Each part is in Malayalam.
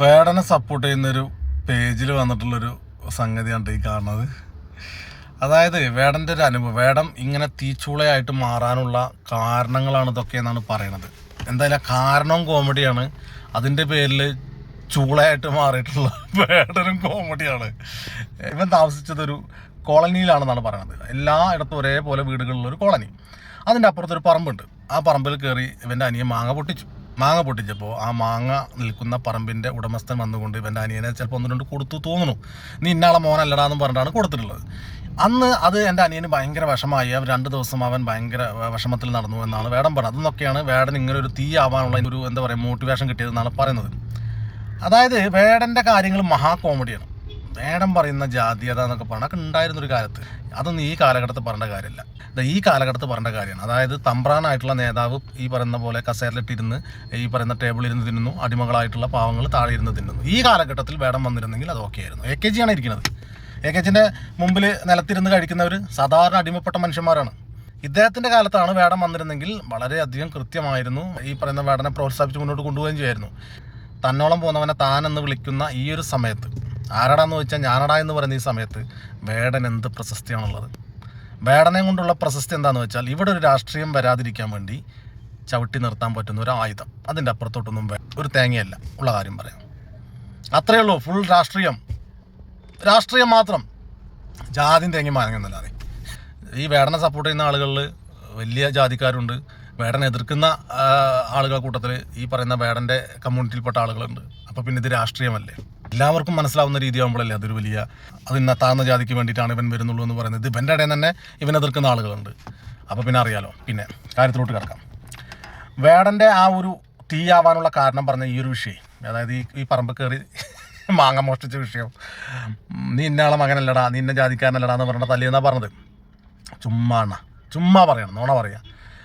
വേടനെ സപ്പോർട്ട് ചെയ്യുന്നൊരു പേജിൽ വന്നിട്ടുള്ളൊരു സംഗതിയാണ് ഈ കാണുന്നത്. അതായത് വേടന്റെ ഒരു അനുഭവം വേടം ഇങ്ങനെ തീച്ചൂളയായിട്ട് മാറാനുള്ള കാരണങ്ങളാണ് ഇതൊക്കെ എന്നാണ് പറയണത്. എന്തായാലും കാരണവും കോമഡിയാണ്. അതിന്റെ പേരിൽ ചൂളയായിട്ട് മാറിയിട്ടുള്ള വേടനും കോമഡിയാണ്. ഇവൻ താമസിച്ചതൊരു കോളനിയിലാണെന്നാണ് പറയുന്നത് എല്ലായിടത്തും ഒരേപോലെ വീടുകളിലൊരു കോളനി. അതിന്റെ അപ്പുറത്തൊരു പറമ്പുണ്ട്. ആ പറമ്പിൽ കയറി ഇവന്റെ അനിയൻ മാങ്ങ പൊട്ടിച്ചു. മാങ്ങ പൊട്ടിച്ചപ്പോൾ ആ മാങ്ങ നിൽക്കുന്ന പറമ്പിന്റെ ഉടമസ്ഥൻ വന്നുകൊണ്ട് ഇവന്റെ അനിയനെ ചിലപ്പോൾ ഒന്ന് രണ്ട് കൊടുത്തു തോന്നുന്നു. നീ ഇന്നാളെ മോനല്ലടാ എന്ന് പറഞ്ഞിട്ടാണ് കൊടുത്തിട്ടുള്ളത്. അന്ന് അത് എന്റെ അനിയന് ഭയങ്കര വിഷമായി അവൻ രണ്ട് ദിവസം അവൻ ഭയങ്കര വിഷമത്തിൽ നടന്നു എന്നാണ് വേടം പറഞ്ഞത്. അതെന്നൊക്കെയാണ് വേടൻ ഇങ്ങനെ ഒരു തീ ആവാനുള്ള ഒരു എന്താ പറയുക മോട്ടിവേഷൻ കിട്ടിയതെന്നാണ് പറയുന്നത്. അതായത് വേടന്റെ കാര്യങ്ങൾ മഹാ കോമഡിയാണ്. വേടം പറയുന്ന ജാതീയത എന്നൊക്കെ പറഞ്ഞാൽ അതൊക്കെ ഉണ്ടായിരുന്ന ഒരു കാലത്ത്. അതൊന്നും ഈ കാലഘട്ടത്തിൽ പറഞ്ഞ കാര്യമല്ല. ഈ കാലഘട്ടത്ത് പറഞ്ഞ കാര്യമാണ്. അതായത് തമ്പ്രാനായിട്ടുള്ള നേതാവ് ഈ പറയുന്ന പോലെ കസേരയിലിട്ടിരുന്ന് ഈ പറയുന്ന ടേബിളിൽ ഇരുന്ന് തിന്നുന്നു അടിമകളായിട്ടുള്ള പാവങ്ങൾ താഴെ ഇരുന്ന് തിന്നുന്നു. ഈ കാലഘട്ടത്തിൽ വേടം വന്നിരുന്നെങ്കിൽ അത് ഓക്കെ ആയിരുന്നു എ കെ ജി ആണ് ഇരിക്കുന്നത്. എ കെ ജിന്റെ മുമ്പിൽ നിലത്തിരുന്ന് കഴിക്കുന്നവർ സാധാരണ അടിമപ്പെട്ട മനുഷ്യന്മാരാണ്. ഇദ്ദേഹത്തിന്റെ കാലത്താണ് വേടം വന്നിരുന്നെങ്കിൽ വളരെയധികം കൃത്യമായിരുന്നു ഈ പറയുന്ന വേടനെ പ്രോത്സാഹിപ്പിച്ച് മുന്നോട്ട് കൊണ്ടുപോവുകയും ചെയ്യായിരുന്നു. തന്നോളം പോകുന്നവനെ താൻ എന്ന് വിളിക്കുന്ന ഈ ഒരു സമയത്ത് ആരടാന്ന് വെച്ചാൽ ഞാനടാ എന്ന് പറയുന്ന ഈ സമയത്ത് വേടൻ എന്ത് പ്രശസ്തിയാണുള്ളത്. വേടനെ കൊണ്ടുള്ള പ്രശസ്തി എന്താണെന്ന് വെച്ചാൽ ഇവിടെ ഒരു രാഷ്ട്രീയം വരാതിരിക്കാൻ വേണ്ടി ചവിട്ടി നിർത്താൻ പറ്റുന്ന ഒരു ആയുധം. അതിന്റെ അപ്പുറത്തോട്ടൊന്നും ഒരു തേങ്ങയല്ല. ഉള്ള കാര്യം പറയാം. അത്രയേ ഉള്ളൂ. ഫുൾ രാഷ്ട്രീയം. രാഷ്ട്രീയം മാത്രം. ജാതിയും തേങ്ങി മാനങ്ങുന്നല്ലാതെ ഈ വേടനെ സപ്പോർട്ട് ചെയ്യുന്ന ആളുകളിൽ വലിയ ജാതിക്കാരുണ്ട്. വേടനെ എതിർക്കുന്ന ആളുകളുടെ കൂട്ടത്തിൽ ഈ പറയുന്ന വേടന്റെ കമ്മ്യൂണിറ്റിയിൽപ്പെട്ട ആളുകളുണ്ട്. അപ്പോൾ പിന്നെ ഇത് രാഷ്ട്രീയമല്ലേ? എല്ലാവർക്കും മനസ്സിലാവുന്ന രീതിയാകുമ്പോഴല്ലേ അതൊരു വലിയ അത് ഇന്ന താഴ്ന്ന ജാതിക്ക് വേണ്ടിയിട്ടാണ് ഇവൻ വരുന്നുള്ളൂ എന്ന് പറയുന്നത്. ഇവന്റെ ഇടയിൽ തന്നെ ഇവൻ എതിർക്കുന്ന ആളുകളുണ്ട്. അപ്പോൾ പിന്നെ അറിയാലോ. പിന്നെ കാര്യത്തിലോട്ട് കിടക്കാം. വേടന്റെ ആ ഒരു തീ ആവാനുള്ള കാരണം പറഞ്ഞ ഈ ഒരു വിഷയം അതായത് ഈ ഈ പറമ്പ് കയറി മാങ്ങ മോഷ്ടിച്ച വിഷയം. നീ ഇന്നയാളെ മകനല്ലടാ നീ ഇന്ന ജാതിക്കാരനല്ലടാ എന്ന് പറഞ്ഞ തല്ലിയെന്നാണ് പറഞ്ഞത്. ചുമ്മാ ചുമ്മാ പറയണം നോണ പറയാം.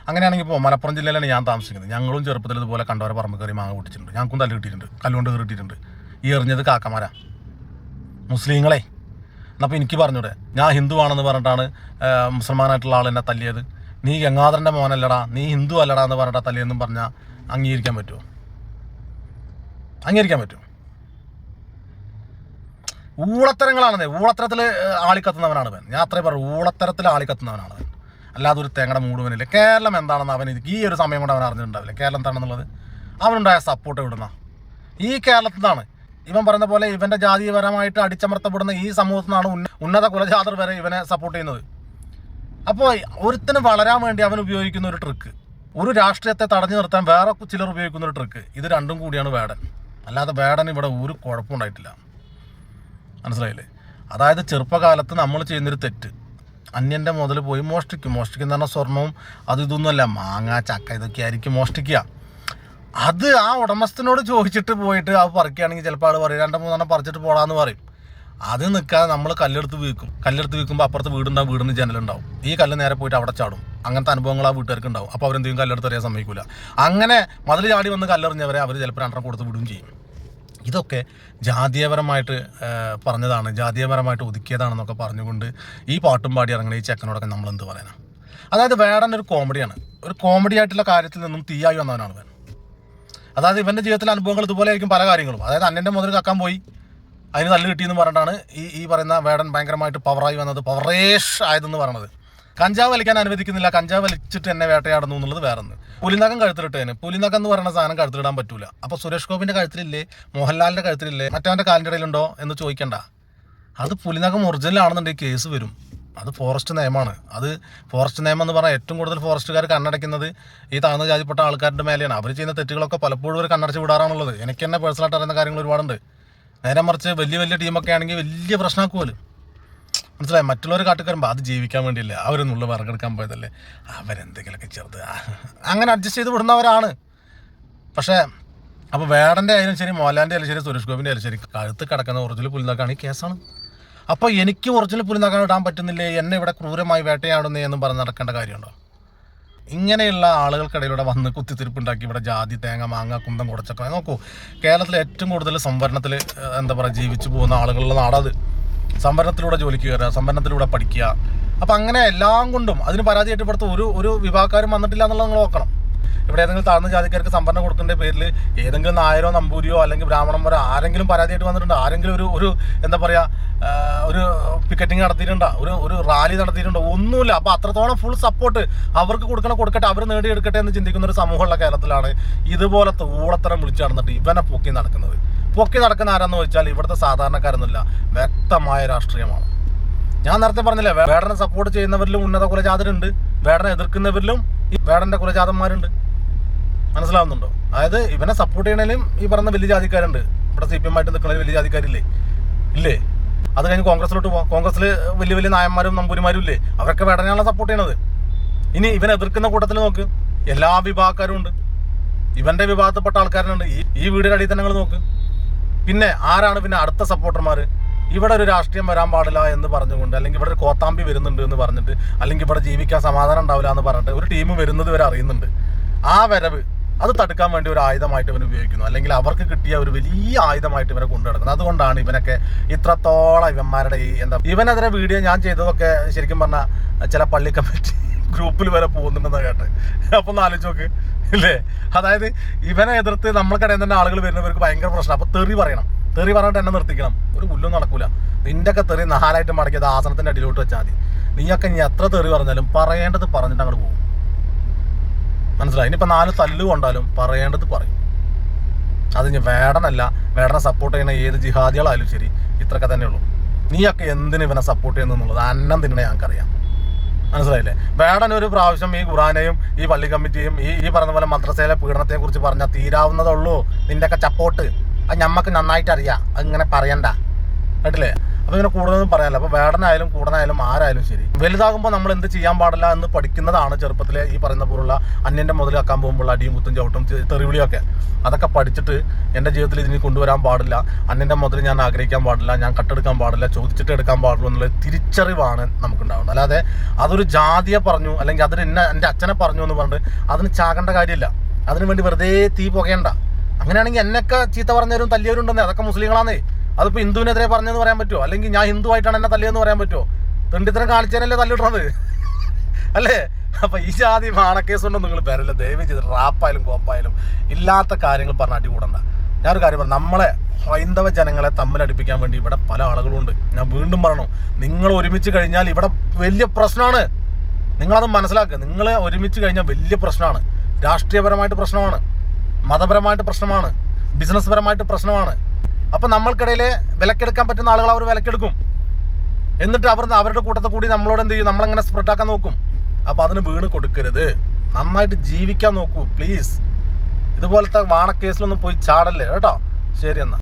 അങ്ങനെയാണെങ്കിൽ ഇപ്പോൾ മലപ്പുറം ജില്ലയിലാണ് ഞാൻ താമസിക്കുന്നത്. ഞങ്ങളും ചെറുപ്പത്തിൽ ഇതുപോലെ കണ്ടവരെ പറമ്പ് കയറി മാങ്ങ പൊട്ടിച്ചിട്ടുണ്ട്. ഞങ്ങൾക്കും തല്ല് കിട്ടിയിട്ടുണ്ട്. കല്ലുകൊണ്ട് കയറിയിട്ടുണ്ട് ഈ എറിഞ്ഞത് കാക്കമാരാ? മുസ്ലിങ്ങളെ. എന്നപ്പോൾ എനിക്ക് പറഞ്ഞൂടെ. ഞാൻ ഹിന്ദുവാണെന്ന് പറഞ്ഞിട്ടാണ് മുസൽമാനായിട്ടുള്ള ആൾ എന്നെ തല്ലിയത്. നീ ഗംഗാധരന്റെ മോനല്ലടാ നീ ഹിന്ദു അല്ലടാ എന്ന് പറഞ്ഞിട്ടാ തല്ലിയെന്നും പറഞ്ഞാൽ അംഗീകരിക്കാൻ പറ്റുമോ അംഗീകരിക്കാൻ പറ്റുമോ ഊളത്തരങ്ങളാണെന്നേ. ഊളത്തരത്തിൽ ആളിക്കത്തുന്നവനാണ് അവൻ ഞാൻ അത്രേ പറഞ്ഞു ഊളത്തരത്തിൽ ആളിക്കത്തുന്നവനാണ് അല്ലാതെ ഒരു തേങ്ങയുടെ മൂടുവനില്ല കേരളം എന്താണെന്ന് അവൻ ഈ ഒരു സമയം കൊണ്ട് അവൻ അറിഞ്ഞിട്ടുണ്ടാവില്ല. കേരളം എന്താണെന്നുള്ളത്? അവനുണ്ടായ സപ്പോർട്ട് ഇവിടുന്ന ഈ കേരളത്തിൽ നിന്നാണ് ഇവൻ പറഞ്ഞ പോലെ ഇവന്റെ ജാതീയപരമായിട്ട് അടിച്ചമർത്തപ്പെടുന്ന ഈ സമൂഹത്തിൽ നിന്നാണ് ഉന്നത കുലജാതർ വരെ ഇവനെ സപ്പോർട്ട് ചെയ്യുന്നത്. അപ്പോൾ ഒരുത്തിന് വളരാൻ വേണ്ടി അവൻ ഉപയോഗിക്കുന്ന ഒരു ട്രിക്ക് ഒരു രാഷ്ട്രീയത്തെ തടഞ്ഞു നിർത്താൻ വേറെ ചിലർ ഉപയോഗിക്കുന്ന ഒരു ട്രിക്ക് ഇത് രണ്ടും കൂടിയാണ് വേടൻ. അല്ലാതെ വേടൻ ഇവിടെ ഒരു കുഴപ്പമുണ്ടായിട്ടില്ല മനസ്സിലായില്ലേ? അതായത് ചെറുപ്പകാലത്ത് നമ്മൾ ചെയ്യുന്നൊരു തെറ്റ്. അന്യന്റെ മുതൽ പോയി മോഷ്ടിക്കും. മോഷ്ടിക്കുന്ന പറഞ്ഞാൽ സ്വർണവും അത് ഇതൊന്നുമല്ല മാങ്ങ ചക്ക ഇതൊക്കെ ആയിരിക്കും മോഷ്ടിക്കുക. അത് ആ ഉടമസ്ഥനോട് ചോദിച്ചിട്ട് പോയിട്ട് അത് പറിക്കുകയാണെങ്കിൽ ചിലപ്പോൾ ആൾ പറയും രണ്ട് മൂന്നെണ്ണം പറിച്ചിട്ട് പോടാന്ന് പറയും. അത് നിൽക്കാതെ നമ്മൾ കല്ലെടുത്ത് വീക്കും. കല്ലെടുത്ത് വീക്കുമ്പോൾ അപ്പുറത്ത് വീടുണ്ടാവും വീടിന് ജനലുണ്ടാവും. ഈ കല്ല് നേരെ പോയിട്ട് അവിടെ ചാടും. അങ്ങനത്തെ അനുഭവങ്ങൾ ആ വീട്ടുകാർക്ക് ഉണ്ടാവും. അപ്പോൾ അവരെന്തെങ്കിലും കല്ലെടുത്ത് അറിയാൻ സമ്മതിക്കില്ല അങ്ങനെ മതിൽ ചാടി വന്ന് കല്ലെറിഞ്ഞവരെ അവർ ചിലപ്പോൾ രണ്ടെണ്ണം കൊടുത്ത് വിടുകയും ചെയ്യും. ഇതൊക്കെ ജാതീയപരമായിട്ട് പറഞ്ഞതാണ്. ജാതീയപരമായിട്ട് ഒതുക്കിയതാണെന്നൊക്കെ പറഞ്ഞുകൊണ്ട് ഈ പാട്ടും പാടി ഇറങ്ങുന്ന ഈ ചെക്കനോടൊക്കെ നമ്മൾ എന്ത് പറയാനാണ് അതായത് വേടൻ ഒരു കോമഡിയാണ്. ഒരു കോമഡി ആയിട്ടുള്ള കാര്യത്തിൽ നിന്നും തീയായി വന്നവനാണ് ഇവൻ അതായത് ഇവന്റെ ജീവിതത്തിലെ അനുഭവങ്ങൾ ഇതുപോലെ ആയിരിക്കും പല കാര്യങ്ങളും. അതായത് അന്നന്റെ മുതൽ കക്കാൻ പോയി. അതിന് തല്ല് കിട്ടിയെന്ന് പറഞ്ഞിട്ടാണ് ഈ ഈ പറയുന്ന വേടൻ ഭയങ്കരമായിട്ട് പവറായി വന്നത് പവറേഷ് ആയതെന്ന് പറയണത് കഞ്ചാവ് വലിക്കാൻ അനുവദിക്കുന്നില്ല കഞ്ചാവ് വലിച്ചിട്ട് എന്നെ വേട്ടയാടുന്നു എന്നുള്ളത് വേറൊന്ന്. പുലിനകം കഴുത്തിലിട്ടതിന് പുലിനകം എന്ന് പറയുന്ന സാധനം കഴുത്തിലിടാൻ പറ്റൂല. അപ്പോൾ സുരേഷ് ഗോപിന്റെ കഴുത്തിലില്ലേ? മോഹൻലാലിന്റെ കഴുത്തിലില്ലേ? മറ്റവന്റെ കാലിന്റെ ഇടയിലുണ്ടോ എന്ന് ചോദിക്കണ്ട. അത് പുലിനകം ഒറിജിനൽ ആണെന്നുണ്ടെങ്കിൽ കേസ് വരും. അത് ഫോറസ്റ്റ് നിയമമാണ്. അത് ഫോറസ്റ്റ് നിയമം എന്ന് പറഞ്ഞാൽ ഏറ്റവും കൂടുതൽ ഫോറസ്റ്റുകാർ കണ്ണടയ്ക്കുന്നത് ഈ താഴ്ന്ന ജാതിപ്പെട്ട ആൾക്കാരുടെ മേലെയാണ്. അവർ ചെയ്യുന്ന തെറ്റുകളൊക്കെ പലപ്പോഴും ഒരു കണ്ണടച്ച് വിടാറാണുള്ളത്. എനിക്ക് തന്നെ പേഴ്സണലായിട്ട് അറിയുന്ന കാര്യങ്ങൾ ഒരുപാടുണ്ട്. നേരെ മറിച്ച് വലിയ വലിയ ടീമൊക്കെ ആണെങ്കിൽ വലിയ പ്രശ്നമാക്കുമല്ലോ മനസ്സിലായി? മറ്റുള്ളവർ കാട്ടിക്കരുമ്പോൾ അത് ജീവിക്കാൻ വേണ്ടിയില്ല? അവരൊന്നുള്ള വിറകെടുക്കാൻ പോയതല്ലേ? അവരെന്തെങ്കിലുമൊക്കെ ചെറുത്. അങ്ങനെ അഡ്ജസ്റ്റ് ചെയ്ത് വിടുന്നവരാണ്. പക്ഷേ അപ്പോൾ വേടന്റെ ആയാലും ശരി മോലാന്റെ ആയാലും ശരി സുരേഷ് ഗോപിന്റെ ആയാലും ശരി കഴുത്ത് കിടക്കുന്ന ഒറിജിനൽ പുലിനാക്കാണ് ഈ കേസാണ് അപ്പോൾ എനിക്ക് ഒറിജിനൽ പുലിനകം ഇടാൻ പറ്റുന്നില്ലേ? എന്നെ ഇവിടെ ക്രൂരമായി വേട്ടയാടുന്നേ എന്നും പറഞ്ഞ് നടക്കേണ്ട കാര്യമുണ്ടോ? ഇങ്ങനെയുള്ള ആളുകൾക്കിടയിലൂടെ വന്ന് കുത്തിത്തിരിപ്പുണ്ടാക്കി ഇവിടെ ജാതി തേങ്ങ മാങ്ങ കുന്തം കുടച്ചൊക്കെ. നോക്കൂ കേരളത്തിലെ ഏറ്റവും കൂടുതൽ സംവരണത്തിൽ എന്താ പറയുക ജീവിച്ചു പോകുന്ന ആളുകളുടെ നാടത്. സംവരണത്തിലൂടെ ജോലിക്ക് കയറുക സംവരണത്തിലൂടെ പഠിക്കുക. അപ്പം അങ്ങനെ എല്ലാം കൊണ്ടും അതിന് പരാതിയായിട്ട് ഇവിടുത്തെ ഒരു ഒരു വിഭാഗക്കാരും വന്നിട്ടില്ല എന്നുള്ളത് നിങ്ങൾ നോക്കണം ഇവിടെ ഏതെങ്കിലും താഴ്ന്ന ജാതിക്കാർക്ക് സംഭരണം കൊടുക്കേണ്ട പേരിൽ ഏതെങ്കിലും നായരോ നമ്പൂരിയോ അല്ലെങ്കിൽ ബ്രാഹ്മണന്മാരോ ആരെങ്കിലും പരാതിയായിട്ട് വന്നിട്ടുണ്ട്? ആരെങ്കിലും ഒരു ഒരു എന്താ പറയുക ഒരു പിക്കറ്റിംഗ് നടത്തിയിട്ടുണ്ടോ? ഒരു ഒരു റാലി നടത്തിയിട്ടുണ്ടോ? ഒന്നുമില്ല. അപ്പോൾ അത്രത്തോളം ഫുൾ സപ്പോർട്ട് അവർക്ക് കൊടുക്കണം കൊടുക്കട്ടെ അവർ നേടിയെടുക്കട്ടെ എന്ന് ചിന്തിക്കുന്ന ഒരു സമൂഹമുള്ള കേരളത്തിലാണ് ഇതുപോലെ ഊളത്തരം വിളിച്ചു നടന്നിട്ട് ഇവനെ പൊക്കി നടക്കുന്നത്. പൊക്കി നടക്കുന്ന ആരാന്ന് വെച്ചാൽ ഇവിടുത്തെ സാധാരണക്കാരൊന്നുമില്ല. വ്യക്തമായ രാഷ്ട്രീയമാണ്. ഞാൻ നേരത്തെ പറഞ്ഞില്ലേ വേടനെ സപ്പോർട്ട് ചെയ്യുന്നവരിലും ഉന്നത കുലജാതരുണ്ട്. വേടനെ എതിർക്കുന്നവരിലും ഈ വേടന്റെ കുലജാതന്മാരുണ്ട്. മനസ്സിലാവുന്നുണ്ടോ? അതായത് ഇവനെ സപ്പോർട്ട് ചെയ്യണേലും ഈ പറഞ്ഞ വലിയ ജാതിക്കാരുണ്ട്. ഇവിടെ സി പി എം ആയിട്ട് നിൽക്കുന്ന വലിയ ജാതിക്കാരില്ലേ? ഇല്ലേ? അത് കഴിഞ്ഞ് കോൺഗ്രസിലോട്ട് പോകാം കോൺഗ്രസിൽ വലിയ വലിയ നായന്മാരും നമ്പൂരിമാരും ഇല്ലേ? അവരൊക്കെ വേടനെയാണല്ലോ സപ്പോർട്ട് ചെയ്യണത്. ഇനി ഇവനെ എതിർക്കുന്ന കൂട്ടത്തിൽ നോക്ക്. എല്ലാ വിഭാഗക്കാരും ഉണ്ട്. ഇവന്റെ വിഭാഗത്തിൽപ്പെട്ട ആൾക്കാരുണ്ട്. ഈ ഈ വീടിന്റെ അടിയിൽ തന്നെ നിങ്ങൾ നോക്ക്. പിന്നെ ആരാണ് പിന്നെ അടുത്ത സപ്പോർട്ടർമാർ ഇവിടെ ഒരു രാഷ്ട്രീയം വരാൻ പാടില്ല എന്ന് പറഞ്ഞുകൊണ്ട് അല്ലെങ്കിൽ ഇവിടെ ഒരു കോത്താമ്പി വരുന്നുണ്ട് എന്ന് പറഞ്ഞിട്ട് അല്ലെങ്കിൽ ഇവിടെ ജീവിക്കാൻ സമാധാനം ഉണ്ടാവില്ല എന്ന് പറഞ്ഞിട്ട് ഒരു ടീം വരുന്നത് വരെ അറിയുന്നുണ്ട്. ആ വരവ് അത് തടുക്കാൻ വേണ്ടി ഒരു ആയുധമായിട്ട് ഇവൻ ഉപയോഗിക്കുന്നു. അല്ലെങ്കിൽ അവർക്ക് കിട്ടിയ ഒരു വലിയ ആയുധമായിട്ട് ഇവരെ കൊണ്ടു നടക്കുന്നത് അതുകൊണ്ടാണ് ഇവനൊക്കെ ഇത്രത്തോളം ഇവന്മാരുടെ ഈ എന്താ ഇവനെതിരെ വീഡിയോ ഞാൻ ചെയ്തതൊക്കെ ശരിക്കും പറഞ്ഞാൽ ചില പള്ളി കമ്മിറ്റി ഗ്രൂപ്പിൽ വരെ പോകുന്നുണ്ടെന്ന് കേട്ട്. അപ്പൊ ഒന്ന് ആലോചിച്ച് നോക്ക്. ഇല്ലേ? അതായത് ഇവനെ എതിർത്ത് നമ്മൾക്കിടയിൽ തന്നെ ആളുകൾ വരുന്നവർക്ക് ഭയങ്കര പ്രശ്നം അപ്പൊ തെറി പറയണം. തെറി പറഞ്ഞിട്ട് എന്നെ നിർത്തിക്കണം. ഒരു പുല്ലും നടക്കൂല. നിന്റെ ഒക്കെ തെറി നാലായിട്ട് മടക്കിയത് ആസനത്തിന്റെ അടിയിലോട്ട് വെച്ചാൽ മതി. നീയൊക്കെ ഇനി എത്ര തെറി പറഞ്ഞാലും പറയേണ്ടത് പറഞ്ഞിട്ട് അങ്ങോട്ട് പോകും. മനസ്സിലായി? ഇനിയിപ്പോൾ നാല് തല്ല് കൊണ്ടാലും പറയേണ്ടത് പറയും. അത് ഇനി വേടനല്ല. വേടനെ സപ്പോർട്ട് ചെയ്യുന്ന ഏത് ജിഹാദികളായാലും ശരി ഇത്രയൊക്കെ തന്നെ ഉള്ളൂ. നീയൊക്കെ എന്തിന് ഇവനെ സപ്പോർട്ട് ചെയ്യുന്നുള്ളത് അന്നം തിന്നണേ ഞങ്ങൾക്കറിയാം. മനസ്സിലായില്ലേ? വേടൻ ഒരു പ്രാവശ്യം ഈ ഖുറാനെയും ഈ പള്ളി കമ്മിറ്റിയും ഈ ഈ പറഞ്ഞ പോലെ മദ്രസയിലെ പീഡനത്തെ കുറിച്ച് പറഞ്ഞാൽ തീരാവുന്നതുള്ളൂ നിന്റെയൊക്കെ ചപ്പോട്ട് അത് ഞമ്മക്ക് നന്നായിട്ട് അറിയാം അതിങ്ങനെ പറയണ്ട. കേട്ടില്ലേ? അപ്പൊ ഇങ്ങനെ കൂടുതലൊന്നും പറയാനില്ല. അപ്പൊ വേടനായാലും കൂടനായാലും ആരായാലും ശരി. വലുതാകുമ്പോൾ നമ്മൾ എന്ത് ചെയ്യാൻ പാടില്ല എന്ന് പഠിക്കുന്നതാണ് ചെറുപ്പത്തിലെ ഈ പറയുന്ന പോലുള്ള അന്യന്റെ മുതലാക്കാൻ പോകുമ്പോൾ അടിയും കുത്തും ചവിട്ടും തെറിവിളിയൊക്കെ. അതൊക്കെ പഠിച്ചിട്ട് എന്റെ ജീവിതത്തിൽ ഇതിന് കൊണ്ടുവരാൻ പാടില്ല. അന്യന്റെ മുതൽ ഞാൻ ആഗ്രഹിക്കാൻ പാടില്ല. ഞാൻ കട്ടെടുക്കാൻ പാടില്ല. ചോദിച്ചിട്ട് എടുക്കാൻ പാടുള്ളൂ എന്നുള്ള തിരിച്ചറിവാണ് നമുക്കുണ്ടാവുന്നത്. അല്ലാതെ അതൊരു ജാതിയെ പറഞ്ഞു അല്ലെങ്കിൽ അതിന് എന്നെ എന്റെ അച്ഛനെ പറഞ്ഞു എന്ന് പറഞ്ഞിട്ട് അതിന് ചാകേണ്ട കാര്യമില്ല. അതിനു വേണ്ടി വെറുതെ തീ പുകയണ്ട. അങ്ങനെയാണെങ്കിൽ എന്നൊക്കെ ചീത്ത പറഞ്ഞവരും തല്ലിയവരും ഉണ്ടെന്നേ അതൊക്കെ മുസ്ലിങ്ങളാന്നേ. അതിപ്പോ ഹിന്ദുവിനെതിരെ പറഞ്ഞെന്ന് പറയാൻ പറ്റുമോ അല്ലെങ്കിൽ ഞാൻ ഹിന്ദു ആയിട്ടാണ് എന്നെ തല്ലിയെന്ന് പറയാൻ പറ്റുമോ തെണ്ടിത്തരം കാണിച്ചതിനല്ലേ തല്ലിടുന്നത് അല്ലേ? അപ്പൊ ഈ ജാതി മാണക്കേസ് നിങ്ങൾ വരല്ല ദയവ് ചെയ്ത് റാപ്പായാലും കോപ്പായാലും ഇല്ലാത്ത കാര്യങ്ങൾ പറഞ്ഞ അടി കൂടണ്ട ഞാനൊരു കാര്യം പറഞ്ഞു നമ്മളെ ഹൈന്ദവ ജനങ്ങളെ തമ്മിലടിപ്പിക്കാൻ വേണ്ടി ഇവിടെ പല ആളുകളും ഉണ്ട് ഞാൻ വീണ്ടും പറയണു നിങ്ങൾ ഒരുമിച്ച് കഴിഞ്ഞാൽ ഇവിടെ വലിയ പ്രശ്നമാണ്. നിങ്ങളത് മനസ്സിലാക്കുക നിങ്ങൾ ഒരുമിച്ച് കഴിഞ്ഞാൽ വലിയ പ്രശ്നമാണ്. രാഷ്ട്രീയപരമായിട്ട് പ്രശ്നമാണ്. മതപരമായിട്ട് പ്രശ്നമാണ്. ബിസിനസ് പരമായിട്ട് പ്രശ്നമാണ്. അപ്പൊ നമ്മൾക്കിടയിൽ വിലക്കെടുക്കാൻ പറ്റുന്ന ആളുകൾ അവർ വിലക്കെടുക്കും. എന്നിട്ട് അവർ അവരുടെ കൂട്ടത്തിൽ കൂടി നമ്മളോട് എന്ത് ചെയ്യും? നമ്മളങ്ങനെ സ്പ്രെഡാക്കാൻ നോക്കും? അപ്പോൾ അതിന് വീണ് കൊടുക്കരുത്. നന്നായിട്ട് ജീവിക്കാൻ നോക്കൂ പ്ലീസ് ഇതുപോലത്തെ വാണക്കേസിലൊന്നും പോയി ചാടല്ലേ? കേട്ടോ? ശരി എന്നാ.